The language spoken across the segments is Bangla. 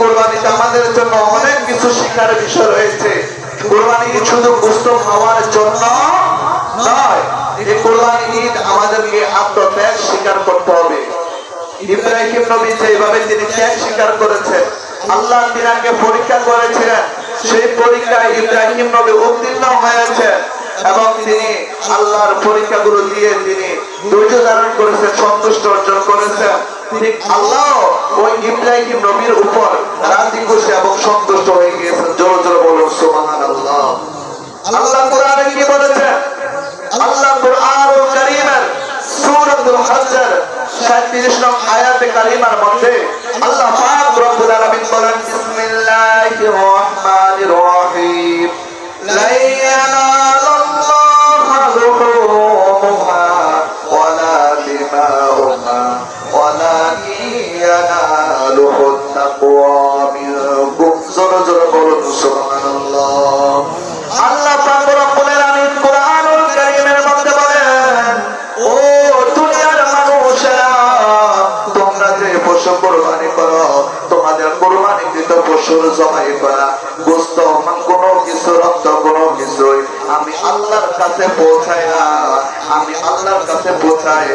কোরবানিতে আমাদের জন্য অনেক কিছু শিক্ষার বিষয় রয়েছে। কোরবানি শুধু গুস্ত খাওয়ার জন্য নয়, এই কোরবানি ঈদ আমাদেরকে আত্মত্যাগ স্বীকার করতে হবে। ইব্রাহিম নবী যেভাবে তিনি ত্যাগ স্বীকার করেছেন আল্লাহ তিনাকে পরীক্ষা করেছিলেন, সেই পরীক্ষায় ইব্রাহিম নবী উত্তীর্ণ হয়েছেন এবং তিনি আল্লাহর পরীক্ষাগুলো দিয়ে তিনি ধৈর্য ধারণ করেছেন, সন্তুষ্ট অর্জন করেছেন। ঠিক আল্লাহ ওই ইব্রাহিম নবীর উপর রাজি, খুশি এবং সন্তুষ্ট হয়ে গিয়েছেন। জোর জোর বলুন, সুবহানাল্লাহ। আল্লাহ আল্লাহ কোরআনে কি বলেছেন আল্লাহ কোরআনুল কারীমের সূরাতুল হজর 37 নং আয়াতে কারিমার মধ্যে আল্লাহ পাক রব্বুল আলামিন বলেন, বিসমিল্লাহির রহমানির রহিম। লা ইয়ানালাল্লাহা কাছে পৌঁছাই না, আমি আল্লাহর কাছে পৌঁছাই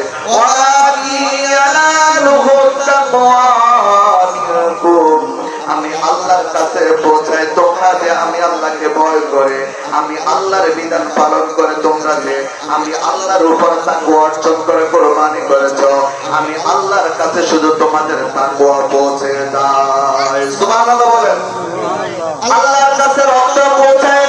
আমি আল্লাহর কাছে পৌঁছাই তোমরা যে আমি আল্লাহকে ভয় করে, আমি আল্লাহর বিধান পালন করে তোমরা যে আমি আল্লাহর উপর তাকুয়া অর্জন করে কোরবানি করেছ, আমি আল্লাহর কাছে শুধু তোমাদের তাকুয়া পৌঁছে দেয় সুবহানাল্লাহ বলেন। আল্লাহর কাছে রক্ত পৌঁছায়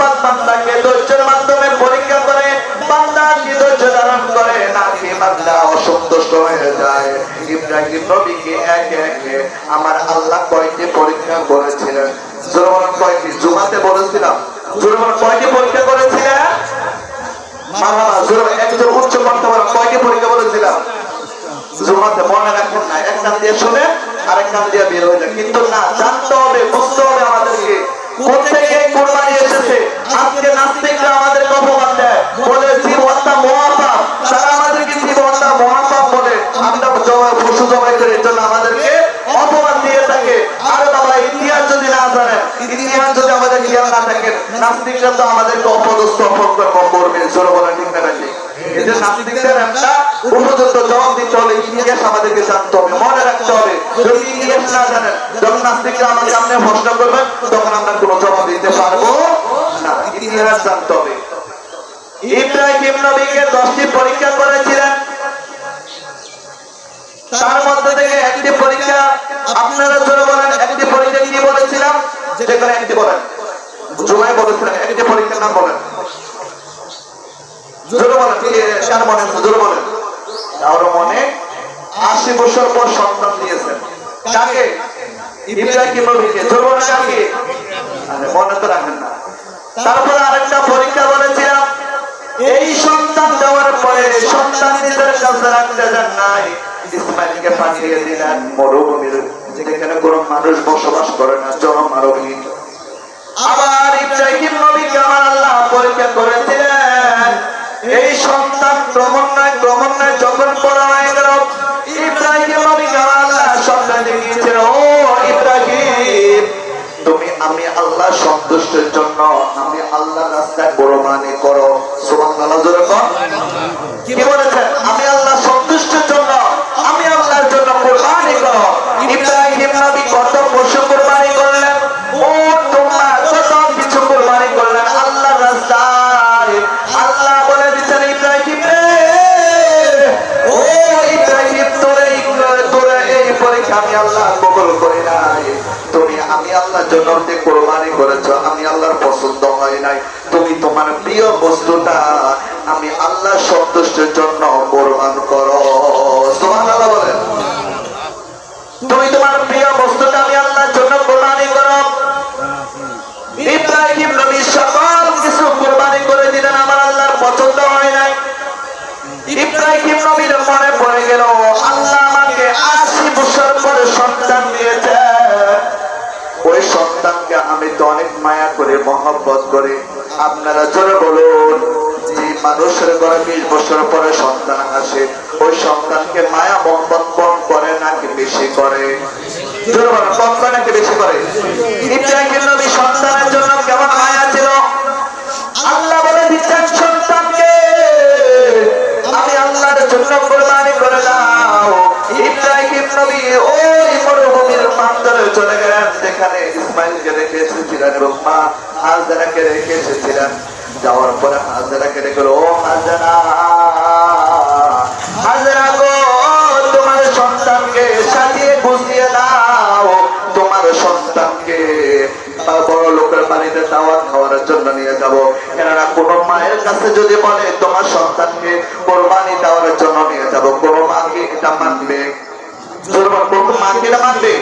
পাক বান্দাকে ধৈর্যের মাধ্যমে পরীক্ষা করে, বান্দা কি ধৈর্য ধারণ করে নাকি বান্দা অসন্তুষ্ট হয়ে যায়। ইব্রাহিম নবীকে একে একে আমার আল্লাহ কয়টি পরীক্ষা করেছিলেন? জোরমান কয়টি? জুমাতে বলেছিলাম। জোরমান কয়টি পরীক্ষা করেছিলেন? আরেক দিয়ে বের হয়ে যায় কিন্তু না, জানতে হবে, বুঝতে হবে আমাদেরকে। কোথেকে কোরবানি এসেছে। আজকে নাস্তিকরা আমাদেরকে অপমান দেয়। বলে জীবনটা মহাপাপ। তারা আমাদেরকে জীবনটা মহাপাপ বলে আমরা জবাই পশু জবাই করে। এর জন্য আমাদেরকে অপমান দিয়ে থাকে। আরে বাবা ইতিহাস যদি না জানেন ইতিহাস যদি আমাদের জ্ঞান না থাকে নাস্তিকরা তো আমাদেরকে অপদস্থ অপকর্ম করবে জোরে বলা ঠিক না ঠিক এদের নাস্তিকদের একটা উপযুক্ত জবাব দিতে ইতিহাস আমাদেরকে জানতে হবে, মনে রাখতে হবে। যদি ইতিহাস না জানেন, যখন নাস্তিকরা সামনে প্রশ্ন করবেন, তখন আমরা কোনো জবাব দিতে পারব না। ইতিহাস জানতে হবে। ইব্রাহিম নবীকে দশটি পরীক্ষা করেছিলেন। তার মধ্যে থেকে একটি পরীক্ষা, আপনারা জোরে বলেন, একটি পরীক্ষা কি বলেছিলাম? যে একটি বলেন। জুমায় বলেছিলেন একটি পরীক্ষার নাম বলেন। জোরে বলেন কার মনে জোরে বলেন। মনে আশি বছর পর সন্তান দিয়েছেন কাকে ইব্রাহিম নবীকে আরে, মনে তো রাখেন না। আরেকটা পরীক্ষা বলেছিলাম, এই সন্তান দেওয়ার পরে সন্তান নিজের কাছে রাখতে যান নাই, ইসমাইলকে পাঠিয়ে দিলেন মরুভূমির, যেখানে কোনো মানুষ বসবাস করে না জনমারভূমি আবার ইব্রাহিম নবীকে আমার আল্লাহ পরীক্ষা করেছিলেন, এই সন্তান ক্রমান্বয়ে ক্রমান্বয়ে যখন বড় হয়ে গেল তুমি আমি আল্লাহ সন্তুষ্টের জন্য আমি আল্লাহ রাস্তায় বড় মানে করো। সুবান যে কোরবানি করেছ, আমি আল্লাহর পছন্দ হয় নাই। তুমি তোমার প্রিয় বস্তুটা আমি আল্লাহ সন্তুষ্টের জন্য কোরবান করো। সুবহানাল্লাহ বলেন। তুমি তোমার প্রিয় বস্তুটা আমি আল্লাহর জন্য কোরবানি করো। ইব্রাহিম নবী সকল কিছু কোরবানি করে দিলেন, আমার আল্লাহর পছন্দ হয় নাই। ইব্রাহিম নবীর মনে পড়ে গেল, আল্লাহ আমাকে আশি বছর পরে সন্তান দিয়েছে। ওই সন্তানকে আমি তো অনেক মায়া করে, মহব্বত করে। আপনারা জোরে বলুন মানুষের ঘরে বিশ বছর পরে সন্তান আসে, ওই সন্তানকে মায়া মহব্বত কম করে নাকি বেশি করে? কম করে নাকি বেশি করে? সন্তানের জন্য কেমন মায়া ছিল? আল্লাহ বলে দিচ্ছেন, সন্তানকে জন্য কোরবানি করে দাও। ইব্রাহিম নবী ওই মরুভূমির চলে গেলেন। ইসমাইলকে রেখে এসেছিলেন হাজারাকে রেখে এসেছিলেন। যাওয়ার পরে হাজারাকে রেখে ও হাজারা হাজারা গো, তোমার সন্তানকে দাও। বড় লোকের বাড়িতে দাওয়াত খাওয়ার জন্য নিয়ে যাব। কেননা কোনো মায়ের কাছে যদি বলে তোমার সন্তানকে কোরবানি দেওয়ার জন্য নিয়ে যাব কোনো মাকে এটা মানবে? মাকে এটা মানবে?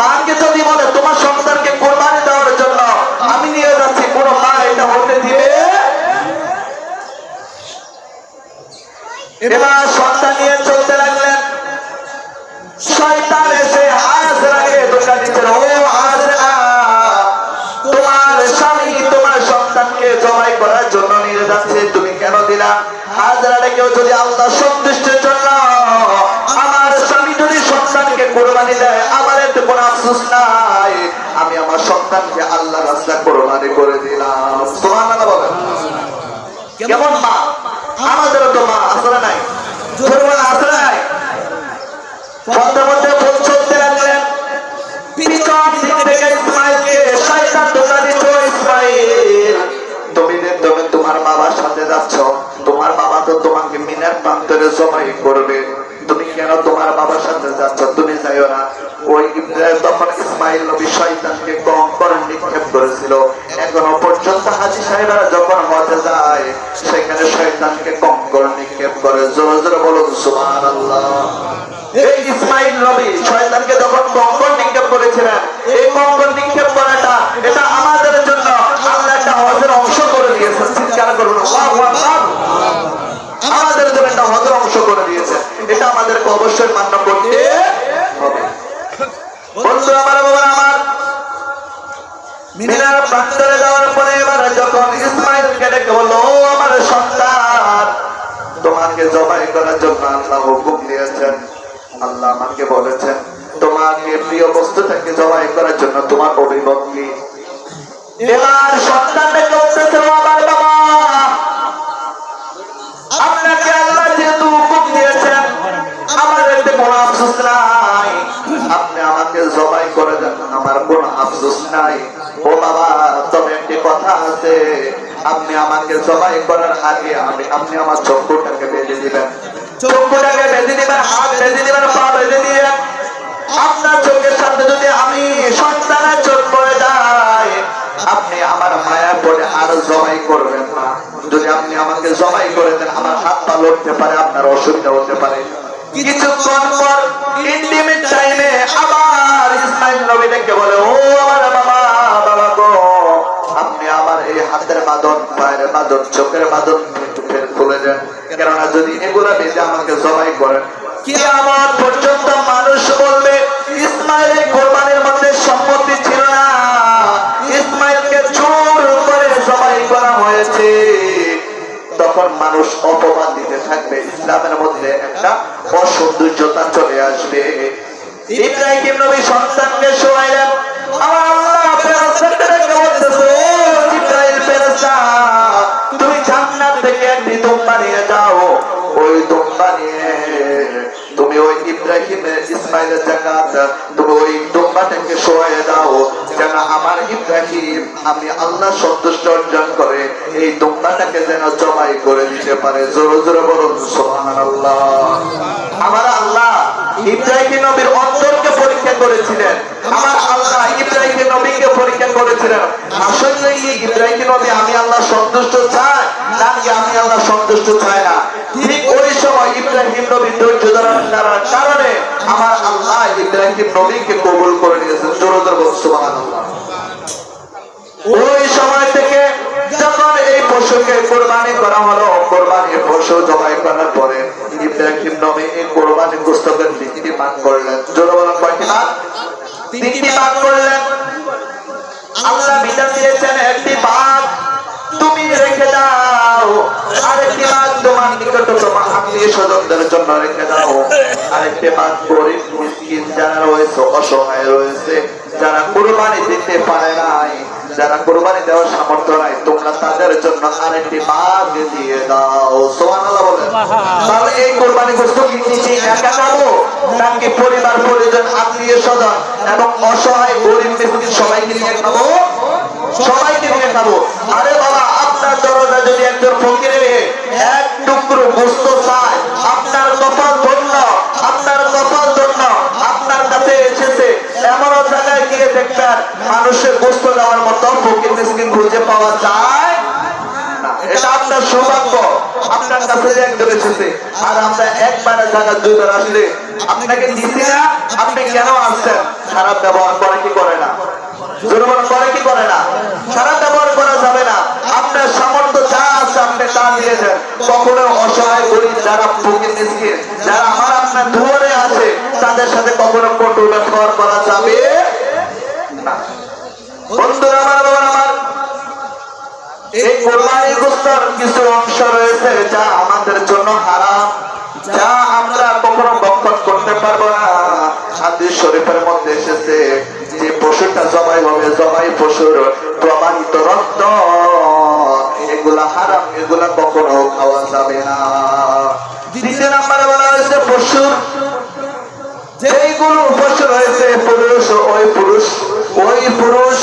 মাকে যদি বলে তোমার সন্তানকে কোরবানি দেওয়ার জন্য আমি নিয়ে যাচ্ছি কোনো মা এটা হতে দিবে? এবার সন্তান নিয়ে চলতে লাগলেন। শয়তান তুমি কেন দিলা হাজরাটা কেউ যদি আল্লাহ সন্তুষ্টের জন্য আমার স্বামী যদি সন্তানকে কোরবানি দেয়, আমার এতে কোনো আফসোস নাই। আমি আমার সন্তানকে আল্লাহ রাস্তা কোরবানি করে দিলাম। সুবহানাল্লাহ বলেন। কেমন মা? আমাদেরও তো মা আসলে নাই? আসলে নাই? মধ্যে প্রান্তরে জমাই করবে তুমি কেন তোমার বাবার সাথে যাচ্ছ? তুমি যাইও না। ওই তখন ইসমাইল নবী শয়তানকে কম করে নিক্ষেপ করেছিল। এখনও পর্যন্ত হাজি সাহেবরা যখন হজে যায়, সেখানে শয়তানকে কম করে নিক্ষেপ করে। জোরে জোরে বলুন, সুবহানাল্লাহ। এই ইসমাইল নবী শয়তানকে যখন কঙ্কর নিক্ষেপ করেছিলেন, এই কঙ্কর নিক্ষেপ করাটা, এটা আমাদের জন্য আল্লাহ একটা হজের অংশ করে দিয়েছেন। চিৎকার করুন, আল্লাহু আকবার। জন্য একটা অংশ করে এটা আমাদেরকে অবশ্যই মান্য করতে আমার বাবা, আমার মিনার প্রান্তরে যাওয়ার পরে এবার যখন ইসমাইলকে ডেকে বলল, ও আমার সন্তান, তোমাকে জবাই করার জন্য আল্লাহ হুকুম দিয়েছেন। আল্লাহ আমাকে বলেছেন, তোমাকে প্রিয় বস্তুটাকে জবাই করার জন্য তোমার অভিমত এবার সন্তানটাকে বলতেছে আমার বাবা এতে কোনো আফসোস নাই। আপনি আমাকে জবাই করে দেন আমার কোনো আফসোস নাই। ও বাবা, তবে একটি কথা আছে। আপনি আমাকে জবাই করার আগে আমি আপনি আমার চক্ষুটাকে বেঁধে দিবেন। চক্ষুটাকে বেঁধে দিবেন, হাত বেঁধে দিবেন, পা বেঁধে দিবেন আপনার চোখের সামনে যদি আমি সন্তানের চোখ পড়ে যায় আপনি আমার মায়া পড়ে আর জবাই করবেন না। যদি আপনি আমাকে জবাই করে দেন, আমার হাত পা লড়তে পারে, আপনার অসুবিধা হতে পারে। কিছুক্ষণ পর ইন্টিমেট টাইমে আবার ইসমাইল নবী ডেকে বলে, ও আমার বাবা বাবা গো, আপনি আমার এই হাতের মাদন পায়ের মাদন চোখের মাদন খুলে দেন। কেননা যদি এগুলা বেঁধে আমাকে জবাই করেন, কিয়ামত পর্যন্ত মানুষ বলবে, ইসমাইল কোরবানির মধ্যে সম্মতি ছিল না। ইসমাইলকে জোর করে জবাই করা হয়েছে। তখন মানুষ অপমান দিতে থাকবে, ইসলামের একটা অসৌন্দর্যতা চলে আসবে। ইব্রাহিম নবী সন্তানকে শোয়াইলেন আল্লাহ ফেরেশতাদেরকে বলতেছে, "ও ফেরেশতা, তুমি জান্নাত থেকে একটি দুম্বা নিয়ে যাও ওই দুম্বা তুমি ওই ইব্রাহিমের ইসমাইলের তুমি ওই দুম্বাটাকে শোয়ে দাও। যেন আমার ইব্রাহিম, আমি আল্লাহ সন্তুষ্ট অর্জন করে এই দুম্বাটাকে যেন জমাই করে দিতে পারে। জোরে জোরে বলুন সোহান আল্লাহ ইব্রাহিম নবীর অন্তরকে পরীক্ষা করেছিলেন। আমার আল্লাহ ইব্রাহিম নবীকে পরীক্ষা করেছিলেন। আসলে কি ইব্রাহিম নবী আমি আল্লাহ সন্তুষ্ট চাই নাকি আমি আল্লাহ সন্তুষ্ট চাই না। ঠিক ওই সময় ইব্রাহিম নবী ধৈর্য ধারণ করার কারণে আমার আল্লাহ ইব্রাহিম নবীকে কবুল করে নিয়েছেন। জোরে জোরে বলুন ওই সময় থেকে যখন এই পশুকে কোরবানি করা হলো কোরবানি পশু জবাই করার পরে ইব্রাহিম নবী এই কোরবানি পুস্তকের তিনটি করলেন। জোরে বলেন কয়টি পান তিনটি পান করলেন। আল্লাহ বিধান দিয়েছেন একটি ভাগ তুমি রেখে দাও আরেকটি ভাগ তোমার নিকট তোমার আত্মীয় স্বজনদের জন্য রেখে দাও। আরেকটি ভাগ গরিব মিসকিন যারা রয়েছে অসহায় রয়েছে যারা কুরবানি দিতে পারে নাই যারা কুরবানি দেওয়ার সামর্থ্য নাই তোমরা তাদের জন্য আরেকটি ভাগ দিয়ে দাও। তাহলে এই কুরবানি গোশত কি নিজে একা খাব নাকি পরিবার, পরিজন, আত্মীয় স্বজন এবং অসহায় গরিব মিসকিন সবাইকে নিয়ে খাব। সবাইকে নিয়ে খাব। আরে বাবা, আপনার দরজা যদি একজন ফকিরে এক টুকরো গোস্ত চায় আপনার কপাল ধন্য, আপনার কপাল ধন্য, আপনার কাছে এসেছে এমন জায়গায় গিয়ে দেখবেন মানুষের গোস্ত দেওয়ার মতো ফকির মিসকিন খুঁজে পাওয়া যায়। এটা আপনার সৌভাগ্য। আপনার কাছে একজন এসেছে, আর আমরা একবারে জায়গা দুইবার আসলে আপনাকে দিছি না, আপনি কেন আসছেন? খারাপ ব্যবহার করে কি করে না? জনগণ করে কি করে না? খারাপ ব্যবহার করা যাবে না। আপনার সামর্থ্য যা আছে আপনি তা দিয়ে দেন। কখনো অসহায় গরিব যারা ভুগে মিসকিন, যারা আমার আপনার ধরে আছে, তাদের সাথে কখনো কটু ব্যবহার করা যাবে না। বন্ধুরা, আমার বাবা আমার এই কোরবানি গোস্তের কিছু অংশ রয়েছে যা আমাদের জন্য হারাম, যা আমরা কখনো বক্ষণ করতে পারব না। হাদিস শরীফের মধ্যে এসেছে যে পশুটা জবাই হবে, জবাই পশুর প্রবাহিত রক্ত। এগুলা হারাম, এগুলা কখনো খাওয়া যাবে না। দ্বিতীয় নাম্বারে বলা হয়েছে পশুর। যেইগুলো পশু রয়েছে, পুরুষ, ওই পুরুষ ওই পুরুষ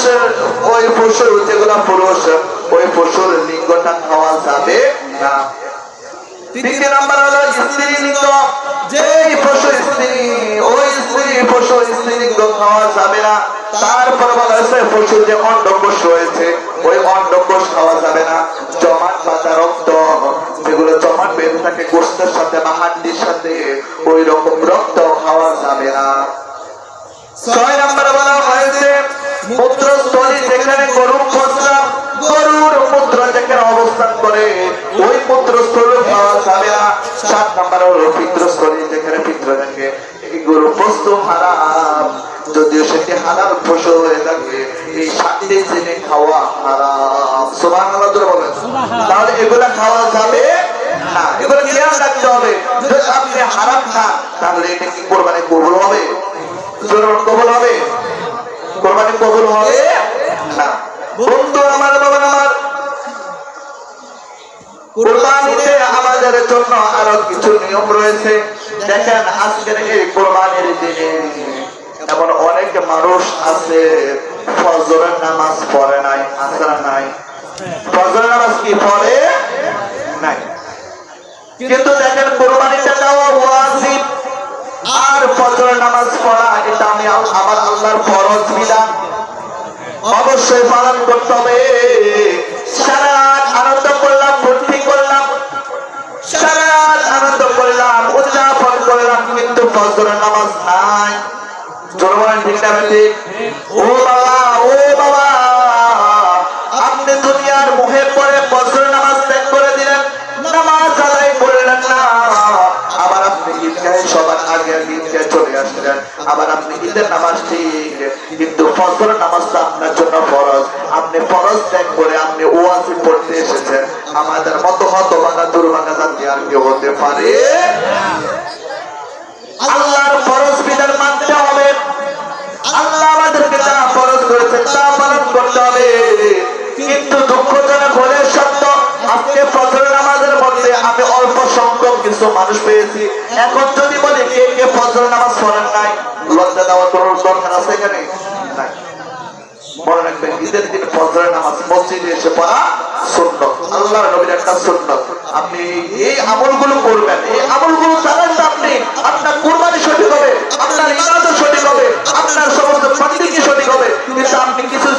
ওই পশুর যেগুলা পুরুষ ওই পশুর লিঙ্গটা খাওয়া যাবে না। তৃতীয় নাম্বার হলো স্ত্রী লিঙ্গ। পশু স্ত্রী, ওই স্ত্রী পশু স্ত্রী লিঙ্গ খাওয়া যাবে না। তারপর বলা যে অন্ডকোষ রয়েছে, ওই অন্ডকোষ খাওয়া যাবে না। জমাট রক্ত, যেগুলো জমাট বেঁধে থাকে সাথে বা হাড্ডির সাথে, ওই রকম রক্ত খাওয়া যাবে না। ছয় নম্বরে বলা হয়েছে যেখানে গরুর প্রস্রাব ওই মূত্রস্থল যাবে না সাত নম্বর হলো পিত্রস্থলী যেখানে পিত্র থাকে এই বস্তু হারাম। যদিও সেটি হালাল ফসল হয়ে থাকে এই সাতটি জেনে খাওয়া হারাম। সোমান বলেন। তাহলে এগুলা খাওয়া যাবে না এগুলো খেয়াল রাখতে হবে। যদি আপনি হারাম খান তাহলে এটা কি কোরবানি কবুল হবে? কবুল হবে? কোরবানি কবুল হবে? কোরবানিতে আমাদের জন্য আরও কিছু নিয়ম রয়েছে। দেখেন, আজকের এই কোরবানির দিনে এমন অনেক মানুষ আছে, ফজরের নামাজ পড়ে নাই না নাই। ফজরের নামাজ কি পড়ে নাই? কিন্তু দেখেন কোরবানিটা দেওয়া ওয়াজিব। আর ফজরের নামাজ পড়া, এটা আমি আমার আল্লাহর ফরজ বিধান। অবশ্যই পালন করতে হবে। সারা আনন্দ ফজরের নামাজ নাই। ও বাবা ও বাবা, আপনি দুনিয়ার পড়ে ফজরের নামাজ ত্যাগ করে দিলেন, নামাজ আদায় করলেন না। আবার আপনি সবার আগে চলে আসলেন। আবার আপনি ঈদের নামাজ ঠিক, কিন্তু ফজর নামাজটা আপনার জন্য ফরজ। আপনি ফরজ ত্যাগ করে আপনি পড়তে এসেছেন। আমাদের মতো জাতি আর কেউ হতে পারে? মানুষ পেয়েছি। এখন যদি বলি কে কে ফজর নামাজ পড়েন নাই, লজ্জা দেওয়া তোর দরকার আছে এখানে? করবেন সঠিক হবে সঠিক হবে সঠিক হবে। কিন্তু কিছু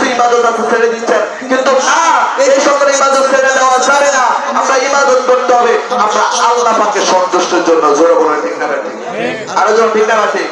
ছেড়ে দিচ্ছেন। কিন্তু না, এই সকল ইবাদত ছেড়ে আমরা ইবাদত করতে হবে। আমরা আল্লাহ পাকে সন্তুষ্টের জন্য জোরে বলে ঠিক না ঠিক। আরও জন ঠিক না ঠিক।